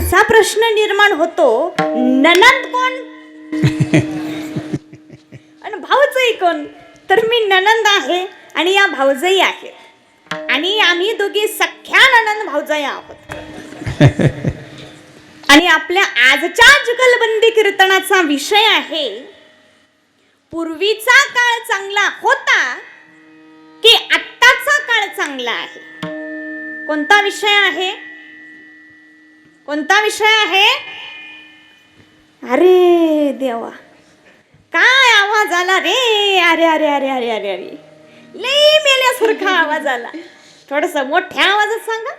पुढचा प्रश्न निर्माण होतो ननंद कोण? आणि भाऊजई कोण? तर मी ननंद आहे आणि या भाऊजई आहेत आणि आम्ही दोघी सख्या ननंद भाऊजई आहोत. आणि आपल्या आजच्या जुगलबंदी कीर्तनाचा विषय आहे पूर्वीचा काळ चांगला होता की आत्ताचा काळ चांगला आहे? कोणता विषय आहे? कोणता विषय आहे? अरे देवा. काय आवाज आला रे? अरे अरे अरे अरे अरे अरे. लई मेल्यासारखा आवाज आला. थोडस मोठ्या आवाजात सांगा.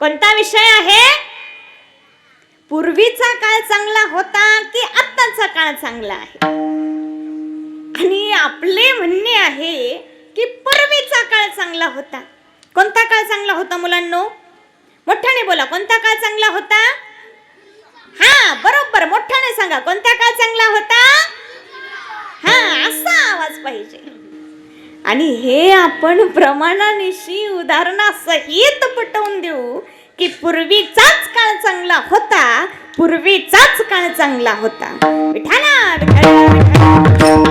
कोणता विषय आहे? पूर्वीचा काळ चांगला होता की आत्ताचा काळ चांगला आहे? आणि आपले म्हणणे आहे की पूर्वीचा काळ चांगला होता. कोणता काळ चांगला होता मुलांनो? मोठ्याने बोला कोणता काळ चांगला होता? हा बरोबर मोठ्याने सांगा कोणता काळ चांगला होता? हा असा आवाज पाहिजे. आणि हे आपण प्रमाणानिशी उदाहरणासहित पटवून देऊ की पूर्वीचाच काळ चांगला होता पूर्वीचाच काळ चांगला होता. विठाना विठाना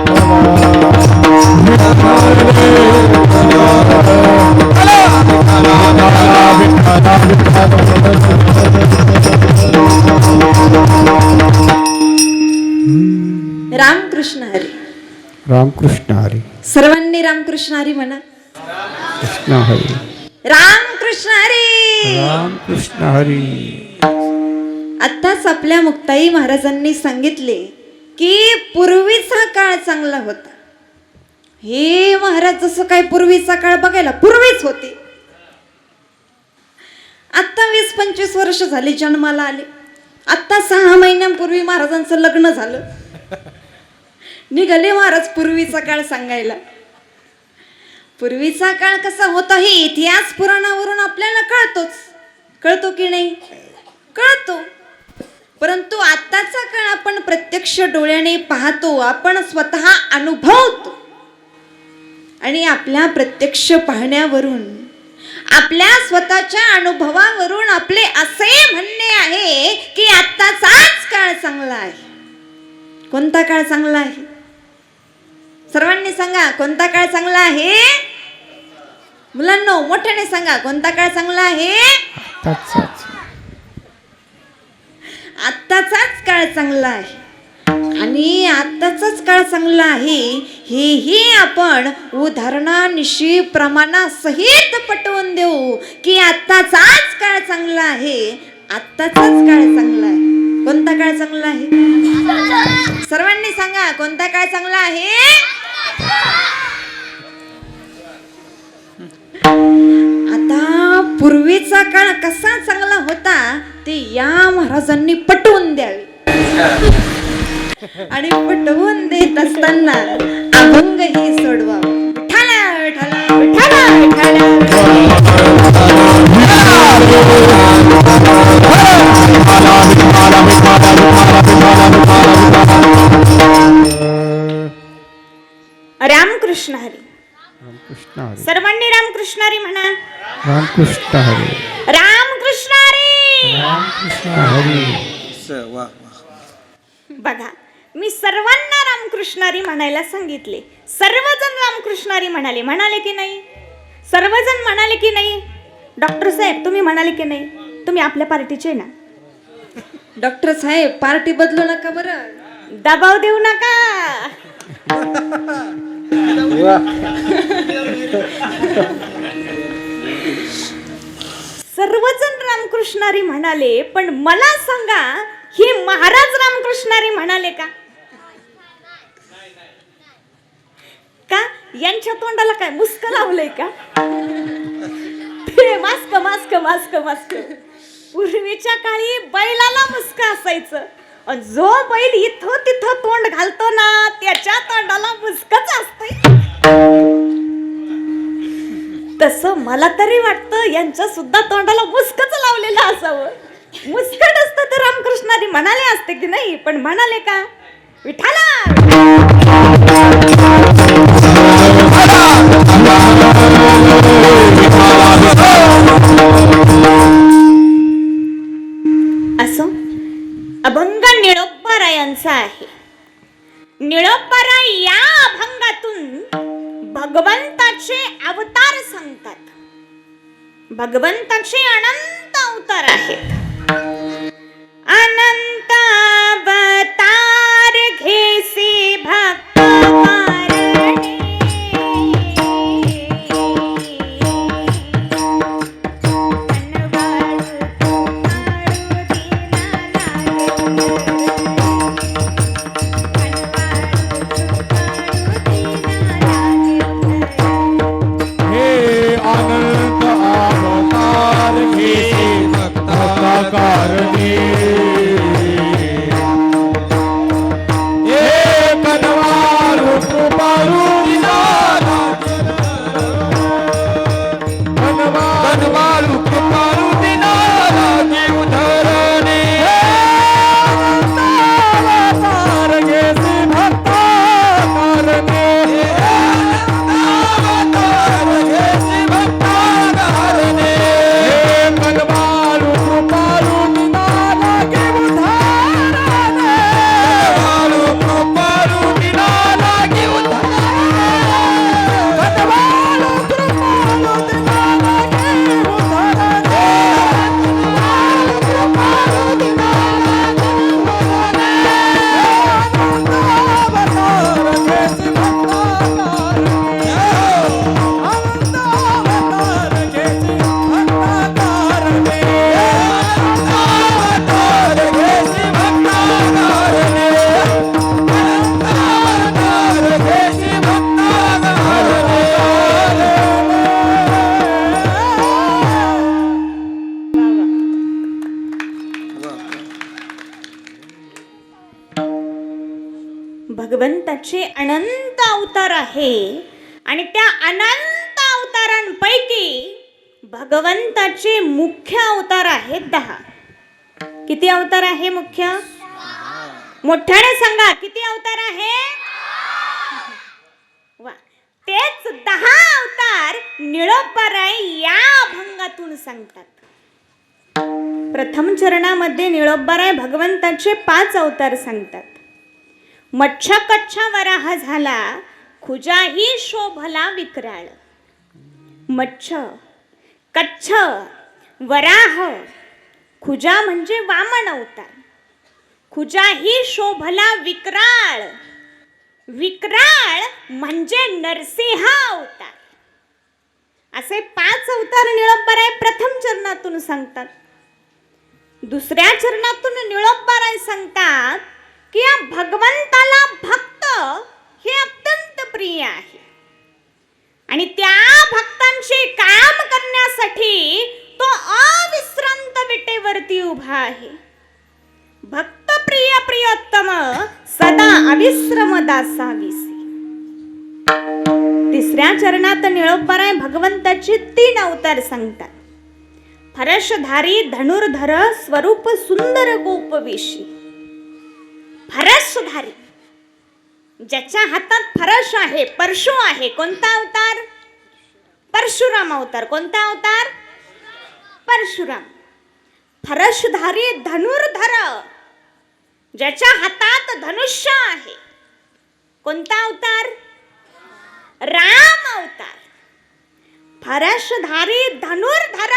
रामकृष्ण हरी. रामकृष्ण हरी. सर्वांनी रामकृष्ण हरी म्हणा. कृष्ण हरी. रामकृष्ण हरी. रामकृष्ण हरी. आत्ताच आपल्या मुक्ताई महाराजांनी सांगितले की पूर्वीचा काळ चांगला होता. हे महाराज जसं काय पूर्वीचा काळ बघायला पूर्वीच होते. वीस पंचवीस वर्ष झाली जन्माला आले. आत्ता सहा महिन्यांपूर्वी महाराजांचं लग्न झालं. निघाले महाराज पूर्वीचा काळ सांगायला. पूर्वीचा काळ कसा होता हे इतिहास पुराणावरून आपल्याला कळतोच. कळतो की नाही? कळतो. परंतु आत्ताचा काळ आपण प्रत्यक्ष डोळ्याने पाहतो आपण स्वतः अनुभवतो. आणि आपल्या प्रत्यक्ष पाहण्यावरून आपल्या स्वतःच्या अनुभवावरून आपले असे म्हणणे आहे की आत्ताचाच काळ चांगला आहे. कोणता काळ चांगला आहे? सर्वांनी सांगा कोणता काळ चांगला आहे? मुलांनो मोठ्याने सांगा कोणता काळ चांगला आहे? आत्ताचाच. काळ चांगला आहे. आणि आत्ताचाच काळ चांगला आहे. हेही आपण उदाहरणानिशी प्रमाणासहित पटवून देऊ की आत्ताचाच काळ चांगला आहे. आत्ताचाच काळ चांगला आहे. कोणता काळ चांगला आहे? सर्वांनी सांगा कोणता काळ चांगला आहे? आता पूर्वीचा काळ कसा चांगला होता ते या महाराजांनी पटवून द्यावे. आणि पटवून देत असताना अभंग ही सोडवावा विठाला, विठाला, विठाला, विठाला. रामकृष्ण हरी. रामकृष्ण हरी. सर्वांनी रामकृष्ण हरी म्हणा. रामकृष्ण हरी. रामकृष्ण हरी. रामकृष्ण हरी. बघा मी सर्वांना रामकृष्णारी म्हणायला सांगितले. सर्वजण रामकृष्णारी म्हणाले. म्हणाले की नाही? सर्वजण म्हणाले की नाही? डॉक्टर साहेब तुम्ही म्हणाले की नाही? तुम्ही आपल्या पार्टीचे ना? डॉक्टर साहेब पार्टी बदलू नका बरं. दबाव देऊ नका. सर्वजण रामकृष्णारी म्हणाले पण मला सांगा हे महाराज रामकृष्णारी म्हणाले का? का? यांच्या तोंडाला काय मुस्क लावलंय का? Mask mask mask mask. पूर्वीच्या काळी बैलाला मुस्क असायचं. आणि जो बैल इथं तिथं तोंड घालतो ना त्याच्या तोंडाला मुस्कच असते तसं मला तरी वाटतं यांच्या सुद्धा तोंडाला मुस्कच लावलेलं असावं. मुस्कट असतं तर रामकृष्णारी म्हणाले असते की नाही पण म्हणाले का? विठाला निळोपरा या अभंगातून भगवंताचे अवतार सांगतात. भगवंताचे अनंत अवतार आहेत. अनंत अवतार घेसे भक्त भगवंताचे अनंत अवतार आहे. आणि त्या अनंत अवतारांपैकी भगवंताचे मुख्य अवतार आहेत दहा. किती अवतार आहे मुख्य? मोठ्याने सांगा किती अवतार आहे? वा. तेच दहा अवतार निळोपराय या अभंगातून सांगतात. प्रथम चरणामध्ये निळोबराय भगवंताचे पाच अवतार सांगतात. मच्छ कच्छ वराह झाला खुजाही शोभला विक्राळ. मच्छ कच्छ वराह खुजा म्हणजे वामन अवतार. खुजाही शोभला विक्राळ. विक्राळ म्हणजे नरसिंह अवतार. असे पाच अवतार निळंबराय प्रथम चरणातून सांगतात. दुसऱ्या चरणातून निळंबराय सांगतात की या भगवंताला भक्त हे अत्यंत प्रिय आहे. आणि त्या भक्तांशी काम करण्यासाठी तो अविश्रांत विटेवरती उभा आहे. भक्त प्रिय प्रियोत्तम सदा अविश्रम दासाविसी तिसऱ्या चरणात निळोपराय भगवंताची तीन अवतार सांगतात. फरशधारी धनुर्धर स्वरूप सुंदर गोपवेशी ज्याच्या हातात फरश आहे परशु आहे कोणता अवतार? परशुराम अवतार. कोणता अवतार? परशुराम. फरशधारी धनुर्धर. ज्याच्या हातात धनुष्य आहे. कोणता अवतार? राम अवतार. फरशधारी धनुर्धर.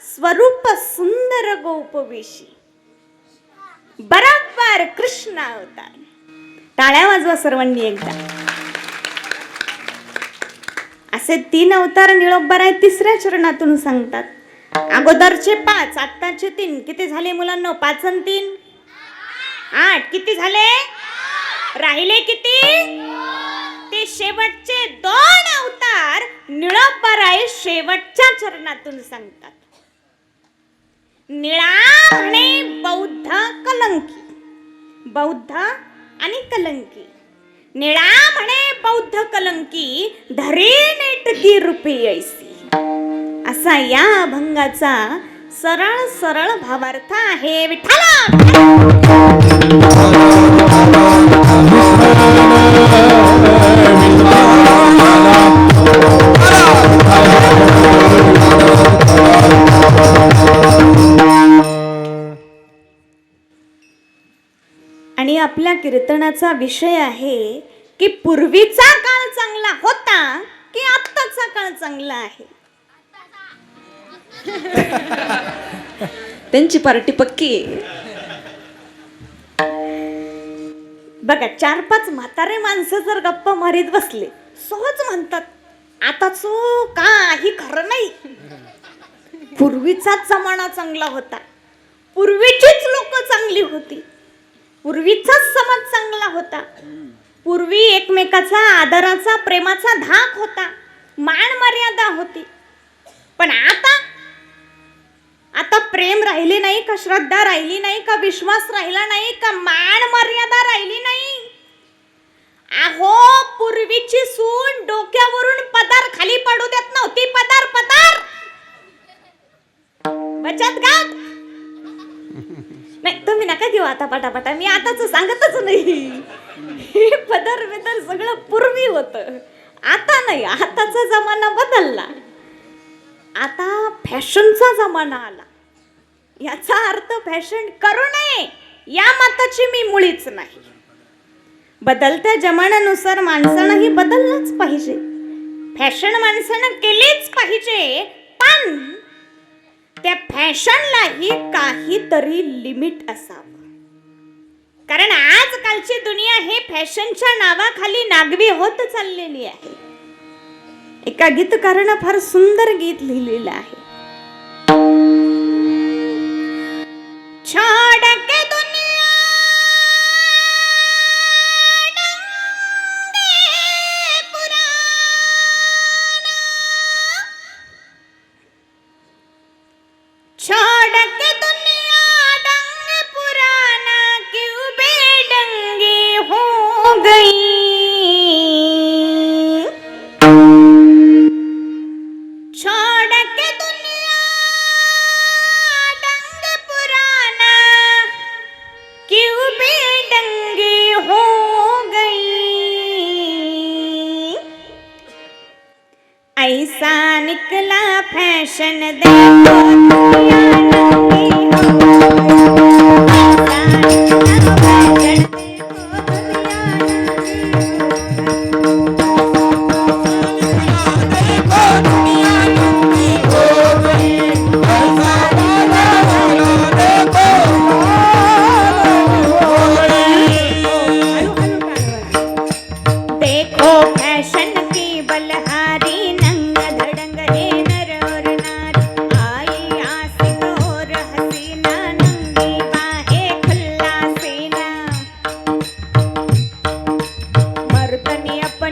स्वरूप सुंदर गोपवेशी. बरोबर कृष्ण अवतार. टाळ्या वाजवा सर्वांनी एकदा. असे तीन अवतार निळोब्बर आहे तिसऱ्या चरणातून सांगतात. अगोदरचे पाच आत्ताचे तीन. किती झाले मुलांना? पाच आणि तीन? आठ. किती झाले? राहिले किती? ते शेवटचे दोन अवतार निळोबराय शेवटच्या चरणातून सांगतात. निळा म्हणे बौद्ध कलंकी. बौद्ध आणि कलंकी. निळा म्हणे बौद्ध कलंकी धरे नेटकी रूपे ऐसी. असा या अभंगाचा सरळ सरळ भावार्थ आहे. विठ्ठला! आपल्या कीर्तनाचा विषय आहे की पूर्वीचा काळ चांगला होता की आत्ताचा काळ चांगला आहे? त्यांची पार्टी पक्की. बघा चार पाच म्हातारे माणसं जर गप्पा मारीत बसले सहज म्हणतात आताच काही खरं नाही. पूर्वीचाच जमाना चांगला होता. पूर्वीचीच लोक चांगली होती. पूर्वीचाच समाज चांगला होता. पूर्वी एकमेकाचा आदराचा प्रेमाचा धाक होता. मान मर्यादा होती. पण आता आता प्रेम राहिले नाही का श्रद्धा राहिली नाही का विश्वास राहिला नाही का मान मर्यादा राहिली नाही? अहो पूर्वीची सून डोक्यावरून पदार खाली पडू देत नव्हती. पदार पदार! बचत गट! नाही तुम्ही नका घेऊ आता पटापटा. मी आताच सांगतच नाही. हे पदार सगळं पूर्वी होत. आता नाही आताचा जमाना बदलला. आता फॅशनचा जमाना आला. याचा अर्थ फॅशन करू नये या मताची मी मुळीच नाही. बदलत्या जमान्यानुसार माणसानंही बदललंच पाहिजे. फॅशन माणसानं केलीच पाहिजे. पण त्या फॅशनलाही काहीतरी लिमिट असावं. कारण आजकालची दुनिया हे फॅशनच्या नावाखाली नागवी होत चाललेली आहे. एका गीतकारानं फार सुंदर गीत लिहिलेलं आहे. ऐसा निकला फैशन देखो दुनिया பண்ணி அப்ப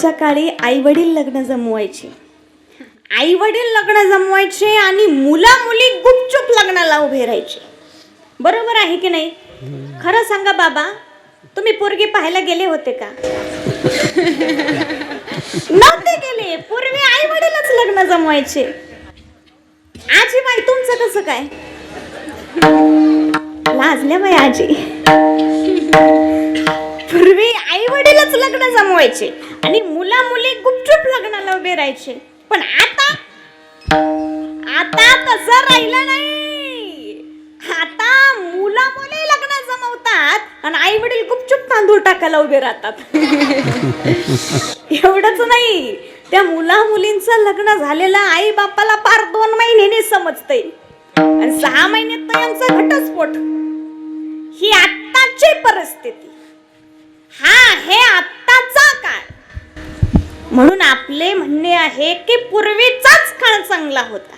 पूर्वीच्या काळी आई वडील लग्न जमवायचे. आई वडील लग्न जमवायचे आणि मुला मुली गुपचूप लग्नाला उभे राहायचे. बरोबर आहे की नाही? खरं सांगा बाबा तुम्ही पोरगी पाहायला गेले होते का? नव्हते गेले. पूर्वी आई वडीलच लग्न जमवायचे. आजी बाई तुमचं कसं काय? लाजल्या बाई आजी. पूर्वी आई वडीलच लग्न जमवायचे. आणि मुला मुली गुपचूप लग्नाला उभे राहायचे. पण आता आता तसं राहिलं नाही. आता मुला मुली लग्न जमवतात आणि आई वडील गुपचूप तांदूळ टाकायला उभे राहतात. एवढंच नाही. त्या मुला मुलींचं लग्न झालेलं आई बापाला पार दोन महिन्याने समजतंय. आणि सहा महिन्यात तर यांचा घटस्फोट. ही आत्ताची परिस्थिती. हा हे आता म्हणून आपले म्हणणे आहे की पूर्वीचाच काळ चांगला होता.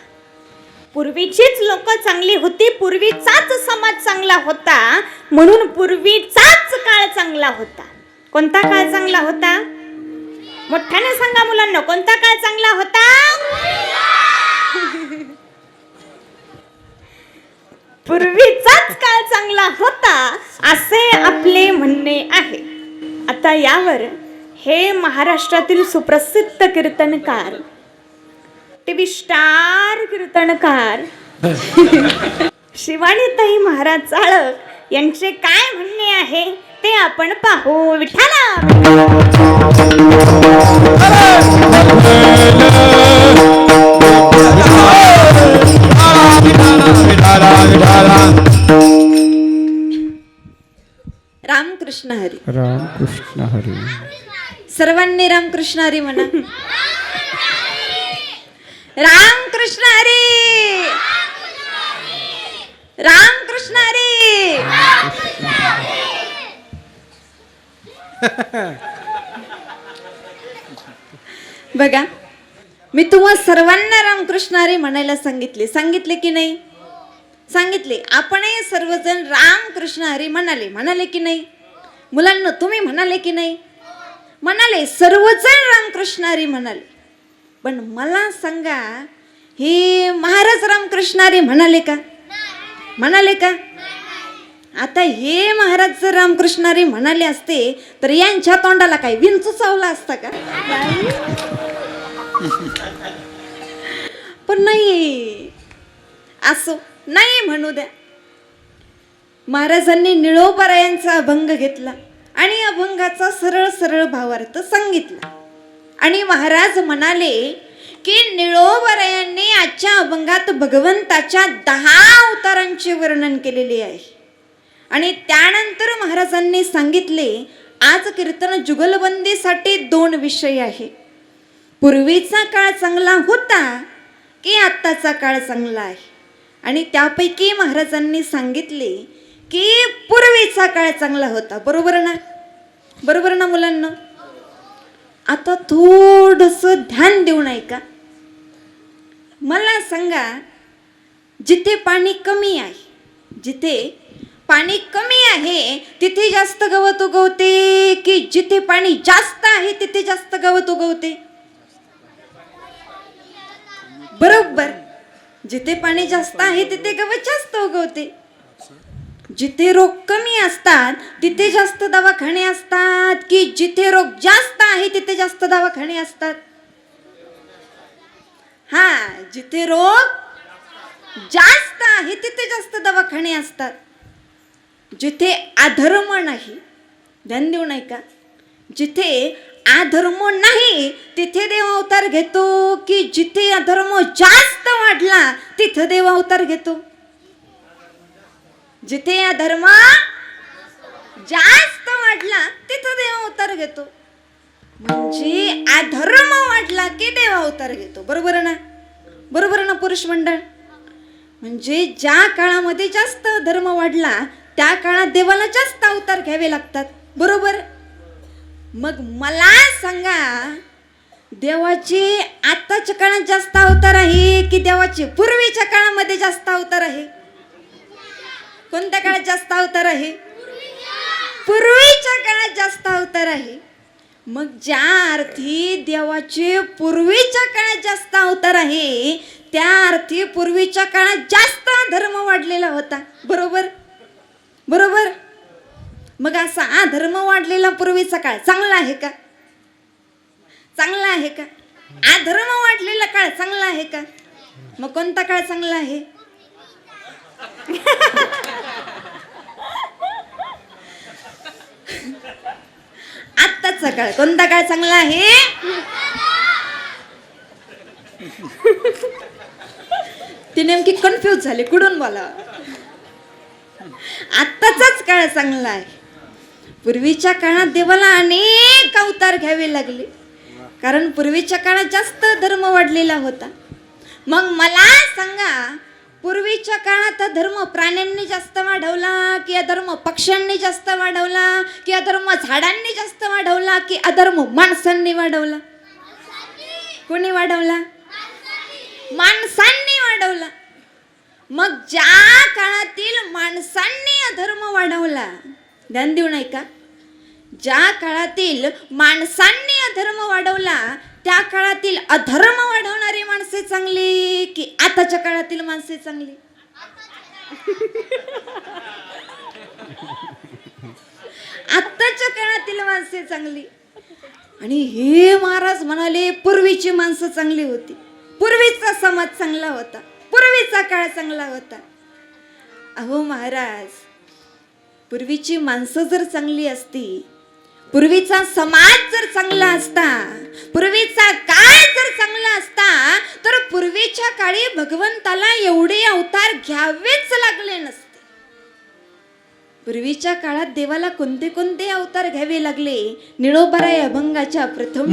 पूर्वीचीच लोक चांगली होती पूर्वीचाच समाज चांगला होता म्हणून पूर्वीचाच काळ चांगला होता. कोणता काळ चांगला होता? मोठ्याने सांगा मुलांना कोणता काळ चांगला होता? पूर्वीचाच काळ चांगला होता असे आपले म्हणणे आहे. आता यावर हे महाराष्ट्रातील सुप्रसिद्ध कीर्तनकार. टीव्ही स्टार कीर्तनकार. शिवानीताई महाराज चाळक यांचे काय म्हणणे आहे ते आपण पाहू. विठाला रामकृष्ण हरी. रामकृष्ण हरी. सर्वांनी रामकृष्ण हरी म्हणा. रामकृष्ण हरी. रामकृष्ण हरी. बघा मी तुम्हा सर्वांना रामकृष्ण हरी म्हणायला सांगितले. सांगितले की नाही? सांगितले. आपणही सर्वजण रामकृष्ण हरी म्हणाले. म्हणाले की नाही? मुलांना तुम्ही म्हणाले की नाही? म्हणाले सर्वजण रामकृष्णारी म्हणाले. पण मला सांगा हे महाराज रामकृष्णारी म्हणाले का? म्हणाले का? आता हे महाराज जर रामकृष्णारी म्हणाले असते तर यांच्या तोंडाला काय विंचू चावला असता का? पण नाही. असो नाही म्हणू द्या. महाराजांनी निळोपरायांचा अभंग घेतला. अभंगाचा सरळ सरळ भावार्थ सांगितला. आणि महाराज म्हणाले की निळोबरायांनी आजच्या अभंगात भगवंताच्या दहा अवतारांचे वर्णन केलेले आहे. आणि त्यानंतर महाराजांनी सांगितले आज कीर्तन जुगलबंदीसाठी दोन विषय आहे. पूर्वीचा काळ चांगला होता की आत्ताचा काळ चांगला आहे? आणि त्यापैकी महाराजांनी सांगितले की पूर्वीचा काळ चांगला होता बरोबर ना? बरोबर ना मुलांना? आता थोडंसं ध्यान देऊन ऐका. मला सांगा जिथे पाणी कमी आहे जिथे पाणी कमी आहे तिथे जास्त गवत उगवते की जिथे पाणी जास्त आहे तिथे जास्त गवत उगवते? बरोबर. जिथे पाणी जास्त आहे तिथे गवत जास्त उगवते. जिथे रोग कमी असतात तिथे जास्त दवाखाने असतात की जिथे रोग जास्त आहे तिथे जास्त दवाखाने असतात? हा जिथे रोग जास्त आहे तिथे जास्त दवाखाने असतात. जिथे अधर्म नाही ध्यान देऊ नाही का? जिथे अधर्म नाही तिथे देव अवतार घेतो की जिथे अधर्म जास्त वाढला तिथं देव अवतार घेतो. जिथे या धर्म जास्त वाढला तिथं देव अवतार घेतो. म्हणजे अधर्म वाढला की देव अवतार घेतो. बरोबर ना? बरोबर ना पुरुष मंडळ? म्हणजे ज्या काळामध्ये जास्त धर्म वाढला त्या काळात देवाला जास्त अवतार घ्यावे लागतात. बरोबर? मग मला सांगा देवाचे आताच्या काळात जास्त अवतार आहे की देवाचे पूर्वीच्या काळामध्ये जास्त अवतार आहे? कोणत्या काळात जास्त अवतार आहे? पूर्वीच्या काळात जास्त अवतार आहे. मग ज्या अर्थी देवाचे पूर्वीच्या काळात जास्त अवतार आहे त्या अर्थी पूर्वीच्या काळात जास्त धर्म वाढलेला होता. बरोबर? बरोबर? मग असा हा धर्म वाढलेला पूर्वीचा काळ चांगला आहे का? चांगला आहे का? हा धर्म वाढलेला काळ चांगला आहे का? मग कोणता काळ चांगला आहे? आत्ताचा काळ कोणता काळ चांगला आहे? ती नेमकी कन्फ्यूज झाली कुठून बोला आत्ताचाच काळ चांगला आहे. पूर्वीच्या काळात देवाला अनेक अवतार घ्यावे लागले. कारण पूर्वीच्या काळात जास्त धर्म वाढलेला होता. मग मला सांगा पूर्वीच्या काळात धर्म प्राण्यांनी जास्त वाढवला की अधर्म पक्ष्यांनी जास्त वाढवला की अधर्म झाडांनी जास्त वाढवला की अधर्म माणसांनी वाढवला? कोणी वाढवला? माणसांनी वाढवला. मग ज्या काळातील माणसांनी अधर्म वाढवला ध्यान देऊ नाही का? ज्या काळातील माणसांनी अधर्म वाढवला त्या काळातील अधर्म वाढवणारे माणसे चांगली की आताच्या काळातील माणसे चांगली? आत्ताच्या काळातील माणसे चांगली. आणि हे महाराज म्हणाले पूर्वीची माणसं चांगली होती. पूर्वीचा समाज चांगला होता. पूर्वीचा काळ चांगला होता. अहो महाराज पूर्वीची माणसं जर चांगली असती पूर्वीचा समाज जर चांगला असता पूर्वीचा काळ जर चांगला असता तर पूर्वीच्या काळी भगवंताला एवढे अवतार घ्यावेच लागले नसते. पूर्वीच्या काळात देवाला कोणते कोणते अवतार घ्यावे लागले? निळोबरा अभंगाच्या प्रथम